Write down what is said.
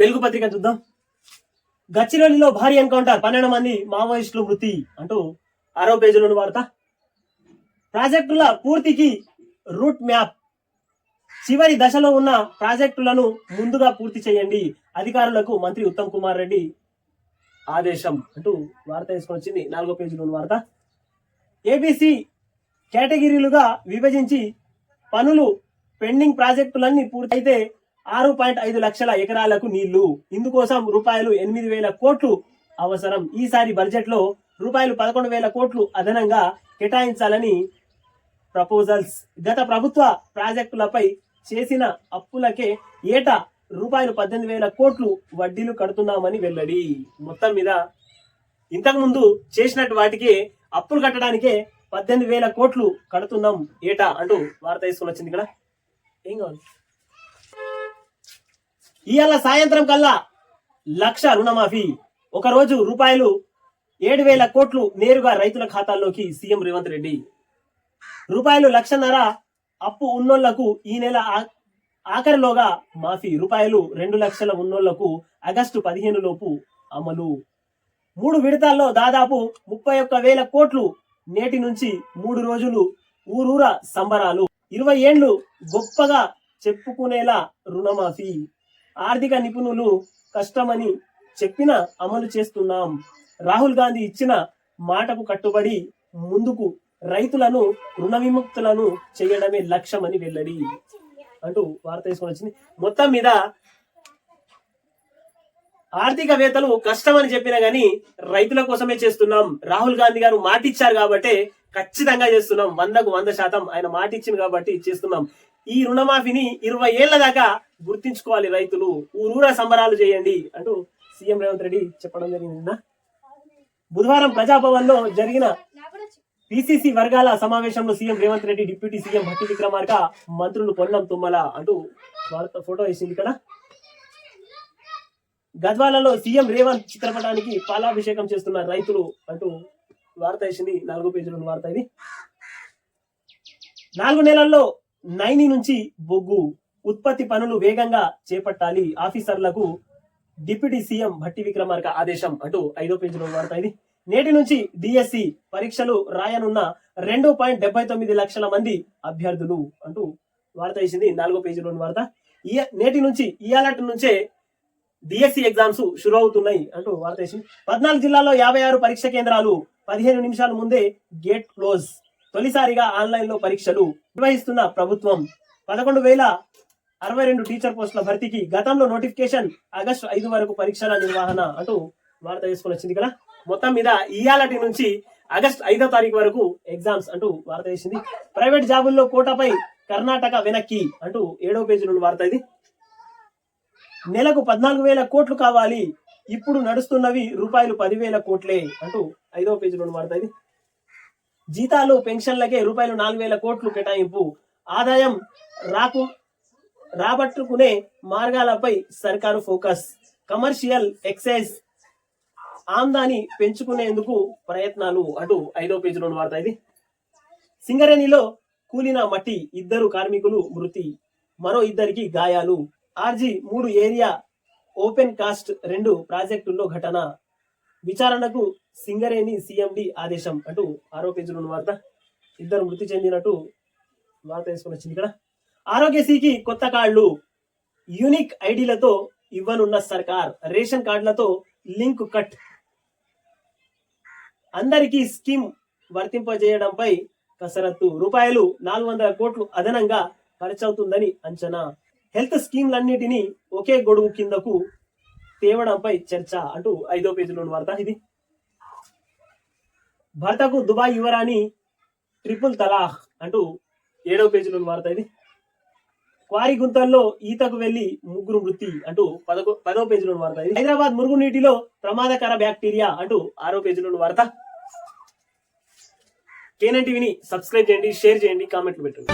వెలుగు పత్రిక చూద్దాం. గచ్చిరోలిలో భారీ ఎన్కౌంటర్ పన్నెండు మంది మావోయిస్టులు మృతి అంటూ ఆరో పేజీలోని వార్త. ప్రాజెక్టుల పూర్తికి రూట్ మ్యాప్. చివరి దశలో ఉన్న ప్రాజెక్టులను ముందుగా పూర్తి చేయండి అధికారులకు మంత్రి ఉత్తమ్ కుమార్ రెడ్డి ఆదేశం అంటూ వార్త తీసుకొని వచ్చింది. నాలుగో పేజీలోని వార్త. ఏబీసీ కేటగిరీలుగా విభజించి పనులు పెండింగ్ ప్రాజెక్టులన్నీ పూర్తయితే ఆరు పాయింట్ ఐదు లక్షల ఎకరాలకు నీళ్ళు. ఇందుకోసం రూపాయలు ఎనిమిది వేల కోట్లు అవసరం. ఈసారి బడ్జెట్లో రూపాయలు పదకొండు వేల కోట్లు అదనంగా కేటాయించాలని ప్రపోజల్స్. గత ప్రభుత్వ ప్రాజెక్టులపై చేసిన అప్పులకే ఏటా రూపాయలు పద్దెనిమిది వేల కోట్లు వడ్డీలు కడుతున్నామని వెల్లడి. మొత్తం మీద ఇంతకుముందు చేసినట్టు వాటికి అప్పులు కట్టడానికే పద్దెనిమిది వేల కోట్లు కడుతున్నాం ఏటా అంటూ వార్త తీసుకుని వచ్చింది ఇక్కడ. ఏం కావాలి? ఇవాళ సాయంత్రం కల్లా లక్ష రుణమాఫీ. ఒకరోజు రూపాయలు ఏడు వేల కోట్లు నేరుగా రైతుల ఖాతాల్లోకి సీఎం రేవంత్ రెడ్డి. రూపాయలు లక్షన్నర అప్పు ఉన్నోళ్ళకు ఈ నెల ఆ- ఆఖరిలోగా మాఫీ. రూపాయలు రెండు లక్షల ఉన్నోళ్ళకు ఆగస్టు పదిహేను లోపు అమలు. మూడు విడతల్లో దాదాపు ముప్పై ఒక్క వేల కోట్లు నేటి నుంచి మూడు రోజులు ఊరూర సంబరాలు. ఇరవై ఏళ్ళు గొప్పగా చెప్పుకునేలా రుణమాఫీ. ఆర్థిక నిపుణులు కష్టమని చెప్పిన అమలు చేస్తున్నాం. రాహుల్ గాంధీ ఇచ్చిన మాటకు కట్టుబడి ముందుకు రైతులను రుణ విముక్తులను చేయడమే లక్ష్యమని వెల్లడి. అంటూ వార్త తీసుకొని వచ్చింది. మొత్తం మీద ఆర్థికవేత్తలు కష్టమని చెప్పినా గానీ రైతుల కోసమే చేస్తున్నాం. రాహుల్ గాంధీ గారు మాటిచ్చారు కాబట్టి ఖచ్చితంగా చేస్తున్నాం. వందకు వంద శాతం ఆయన మాటిచ్చింది కాబట్టి చేస్తున్నాం. ఈ రుణమాఫీని ఇరవై ఏళ్ళ దాకా గుర్తించుకోవాలి రైతులు. ఊరూర సంబరాలు చేయండి అంటూ సీఎం రేవంత్ రెడ్డి చెప్పడం జరిగింది బుధవారం ప్రజాభవన్లో జరిగిన పిసిసి వర్గాల సమావేశంలో CM Revanth Reddy deputy CM Bhatti Vikramarka మంత్రులు పొన్నం తుమ్మల అంటూ వాళ్ళతో ఫోటో వేసింది ఇక్కడ. గద్వాలలో సీఎం రేవంత్ చిత్రపటానికి పాలాభిషేకం చేస్తున్న రైతులు అంటూ వార్త వేసింది. నాలుగో పేజీలో వార్త ఇది. నాలుగు నెలల్లో నైని నుంచి బొగ్గు. ఉత్పత్తి పనులు వేగంగా చేపట్టాలి. ఆఫీసర్లకు డిప్యూటీ సీఎం భట్టి విక్రమార్క ఆదేశం అంటూ ఐదో పేజీలో ఉన్న వార్త ఇది నేటి నుంచి డిఎస్సి పరీక్షలు రాయనున్న రెండు పాయింట్ డెబ్బై తొమ్మిది లక్షల మంది అభ్యర్థులు అంటూ వార్త వేసింది. నాలుగో పేజీలో వార్త. ఈ నేటి నుంచి ఇయాలటి నుంచే డిఎస్సి ఎగ్జామ్స్ షురు అవుతున్నాయి అంటూ వార్త వేసింది. పద్నాలుగు జిల్లాల్లో యాభై ఆరు పరీక్ష కేంద్రాలు పదిహేను నిమిషాల ముందే గేట్ క్లోజ్. తొలిసారిగా ఆన్లైన్లో పరీక్షలు నిర్వహిస్తున్న ప్రభుత్వం పదకొండు వేల అరవై రెండు టీచర్ పోస్టుల భర్తీకి గతంలో నోటిఫికేషన్ ఆగస్టు ఐదు వరకు పరీక్షల నిర్వహణ అంటూ వార్త తీసుకుని వచ్చింది ఇక్కడ మొత్తం మీద ఇయాలటి నుంచి ఆగస్ట్ ఐదో తారీఖు వరకు ఎగ్జామ్స్ అంటూ వార్త వేసింది. ప్రైవేట్ జాబుల్లో కోటాపై కర్ణాటక వెనక్కి అంటూ ఏడో పేజీ నుండి వార్త ఇది. నెలకు పద్నాలుగు వేల కోట్లు కావాలి ఇప్పుడు నడుస్తున్నవి రూపాయలు పదివేల కోట్లే అంటూ ఐదో పేజీలో వార్త ఇది. జీతాలు పెన్షన్లకే రూపాయలు నాలుగు వేల కోట్లు కేటాయింపు. ఆదాయం రాకు రాబట్టుకునే మార్గాలపై సర్కారు ఫోకస్. కమర్షియల్ ఎక్సైజ్ ఆమ్దాని పెంచుకునేందుకు ప్రయత్నాలు అటు ఐదో పేజీలో వార్త ఇది. సింగరేణిలో కూలిన మట్టి ఇద్దరు కార్మికులు మృతి. మరో ఇద్దరికి గాయాలు. ఆర్జీ మూడు ఏరియా ఓపెన్ కాస్ట్ రెండు ప్రాజెక్టుల్లో ఘటన. విచారణకు సింగరేణి సిఎండి ఆదేశం. అంటూ ఆరో పేజీలో వార్త. ఇద్దరు మృతి చెందినట్టు వార్త వేసుకొని వచ్చింది ఇక్కడ. ఆరోగ్యశ్రీకి కొత్త కార్డులు యూనిక్ ఐడీలతో ఇవ్వనున్న సర్కార్ రేషన్ కార్డులతో లింక్ కట్. అందరికీ స్కీమ్ వర్తింపజేయడంపై కసరత్తు. రూపాయలు నాలుగు వందల కోట్లు అదనంగా ఖర్చవుతుందని అంచనా. హెల్త్ స్కీమ్లన్నిటినీ ఒకే గొడుగు కిందకు తేవడంపై చర్చ అంటూ ఐదో పేజీలోని వార్త ఇది. భర్తకు దుబాయ్ యువరాణి ట్రిపుల్ తలాహ్ అంటూ ఏడో పేజీలోని వార్త ఇది. క్వారీ గుంతల్లో ఈతకు వెళ్ళి ముగ్గురు మృతి అంటూ పదకొ పదో పేజీలో వార్త. హైదరాబాద్ మురుగునీటిలో ప్రమాదకర బ్యాక్టీరియా అంటూ ఆరో పేజీలో వార్త. కేనన్ టీవీని సబ్స్క్రైబ్ చేయండి షేర్ చేయండి కామెంట్లు పెట్టండి.